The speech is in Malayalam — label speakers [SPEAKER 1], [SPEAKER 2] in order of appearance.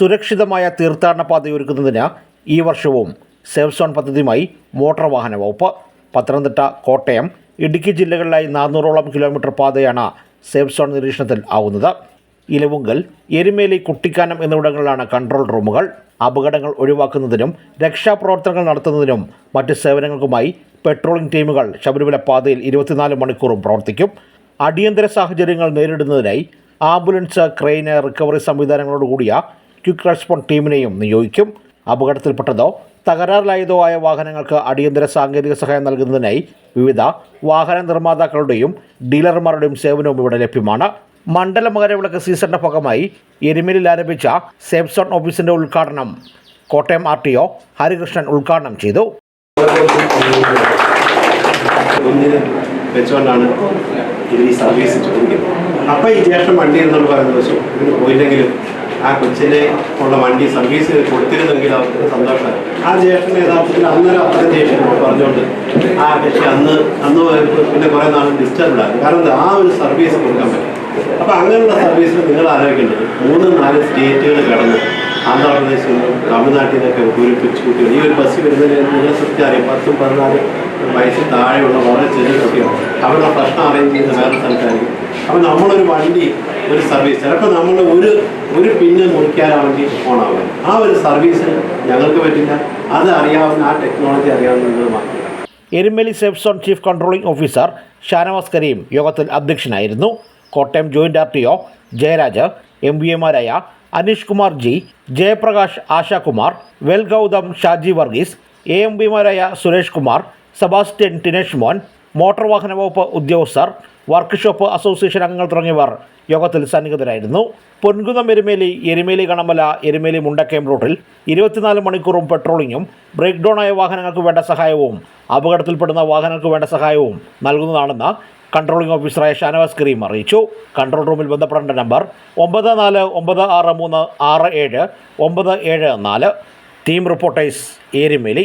[SPEAKER 1] സുരക്ഷിതമായ തീർത്ഥാടന പാതയൊരുക്കുന്നതിന് ഈ വർഷവും സേഫ് സോൺ പദ്ധതിയുമായി മോട്ടോർ വാഹന വകുപ്പ്. പത്തനംതിട്ട കോട്ടയം ഇടുക്കി ജില്ലകളിലായി നാനൂറോളം കിലോമീറ്റർ പാതയാണ് സേഫ് സോൺ നിരീക്ഷണത്തിൽ ആവുന്നത്. ഇലവുങ്കൽ എരുമേലി കുട്ടിക്കാനം എന്നിവിടങ്ങളിലാണ് കൺട്രോൾ റൂമുകൾ. അപകടങ്ങൾ ഒഴിവാക്കുന്നതിനും രക്ഷാപ്രവർത്തനങ്ങൾ നടത്തുന്നതിനും മറ്റ് സേവനങ്ങൾക്കുമായി പെട്രോളിംഗ് ടീമുകൾ ശബരിമല പാതയിൽ ഇരുപത്തിനാല് മണിക്കൂറും പ്രവർത്തിക്കും. അടിയന്തര സാഹചര്യങ്ങൾ നേരിടുന്നതിനായി ആംബുലൻസ് ക്രെയിന് റിക്കവറി സംവിധാനങ്ങളോടുകൂടിയ ക്വിക്ക് റെസ്പോണ്ട് ടീമിനെയും നിയോഗിക്കും. അപകടത്തിൽപ്പെട്ടതോ തകരാറിലായതോ ആയ വാഹനങ്ങൾക്ക് അടിയന്തര സാങ്കേതിക സഹായം നൽകുന്നതിനായി വിവിധ വാഹന നിർമ്മാതാക്കളുടെയും ഡീലർമാരുടെയും സേവനവും ഇവിടെ ലഭ്യമാണ്. മണ്ഡല മകരവിളക്ക് സീസണിന്റെ ഭാഗമായി എരുമേലിൽ ആരംഭിച്ച സേഫ് സോൺ ഓഫീസിന്റെ ഉദ്ഘാടനം Kottayam R T O Harikrishnan ഉദ്ഘാടനം ചെയ്തു.
[SPEAKER 2] അപ്പൊ ഈ സർവീസ് ചോദിക്കുന്നത് അപ്പം ഈ ജ്യേഷ്ഠൻ വണ്ടി എന്നുള്ള പറയുന്ന ഇതിന് പോയില്ലെങ്കിലും ആ കൊച്ചിനെ ഉള്ള വണ്ടി സർവീസ് കൊടുത്തിരുന്നെങ്കിൽ അവർക്ക് സന്തോഷം ആ ജ്യേഷ്ഠൻ യഥാർത്ഥത്തിൽ അന്നേരം അത്ര ജ്യേഷ്ഠൻ പറഞ്ഞുകൊണ്ട് ആ കക്ഷി അന്ന് അന്ന് പിന്നെ കുറേ നാൾ ഡിസ്റ്റർബ് ആയി. കാരണം ആ ഒരു സർവീസ് കൊടുക്കാൻ പറ്റും അപ്പം അങ്ങനെയുള്ള സർവീസ് നിങ്ങൾ ആലോചിക്കേണ്ടത് മൂന്ന് നാല് സ്റ്റേറ്റുകൾ കടന്ന് ആന്ധ്രാപ്രദേശിൽ നിന്നും തമിഴ്നാട്ടിൽ നിന്നൊക്കെ പൂരിപ്പിച്ചു കുട്ടികൾ ഈ ഒരു ബസ് വരുന്നതിന് സത്യം അറിയാം പത്തും പതിനാല് വയസ്സിൽ താഴെയുള്ള വളരെ ചെറിയ കുട്ടികൾ അവരുടെ പ്രശ്നം അറേഞ്ച് ചെയ്യുന്ന വേറെ സ്ഥലത്തായിരിക്കും. അപ്പം നമ്മളൊരു വണ്ടി ഒരു സർവീസ് ചിലപ്പോൾ നമ്മൾ ഒരു ഒരു പിന്ന് മുറിക്കാനാ വേണ്ടി ഓണാവുക ആ ഒരു സർവീസ് ഞങ്ങൾക്ക് പറ്റില്ല. അത് അറിയാവുന്ന ആ ടെക്നോളജി അറിയാവുന്നത് മാത്രം.
[SPEAKER 1] Erumeli safe zone chief controlling officer Shanavas Kareem യോഗത്തിൽ അധ്യക്ഷനായിരുന്നു. Kottayam joint R T O Jayaraj M B എമാരായ Aneesh Kumar G Jayaprakash Ashakumar Velgautham Shaji Varghese A M പിമാരായ Suresh Kumar Sebastian Tinesh Mon motor വാഹന വകുപ്പ് ഉദ്യോഗസ്ഥർ വർക്ക്ഷോപ്പ് അസോസിയേഷൻ അംഗങ്ങൾ തുടങ്ങിയവർ യോഗത്തിൽ സന്നിഹിതരായിരുന്നു. പൊൻകുന്നം എരുമേലി എരുമേലി കണമല എരുമേലി മുണ്ടക്കയം റൂട്ടിൽ ഇരുപത്തിനാല് മണിക്കൂറും പെട്രോളിങ്ങും ബ്രേക്ക് ഡൗൺ ആയ വാഹനങ്ങൾക്ക് വേണ്ട സഹായവും അപകടത്തിൽപ്പെടുന്ന വാഹനങ്ങൾക്ക് വേണ്ട സഹായവും നൽകുന്നതാണെന്ന് കൺട്രോളിംഗ് ഓഫീസറായ ഷാനവാസ് കരീം അറിയിച്ചു. കൺട്രോൾ റൂമിൽ ബന്ധപ്പെടേണ്ട നമ്പർ ഒമ്പത് നാല് ഒമ്പത് ആറ് മൂന്ന് ആറ് ഏഴ് ഒമ്പത് ഏഴ് നാല്. Team reporters Erumeli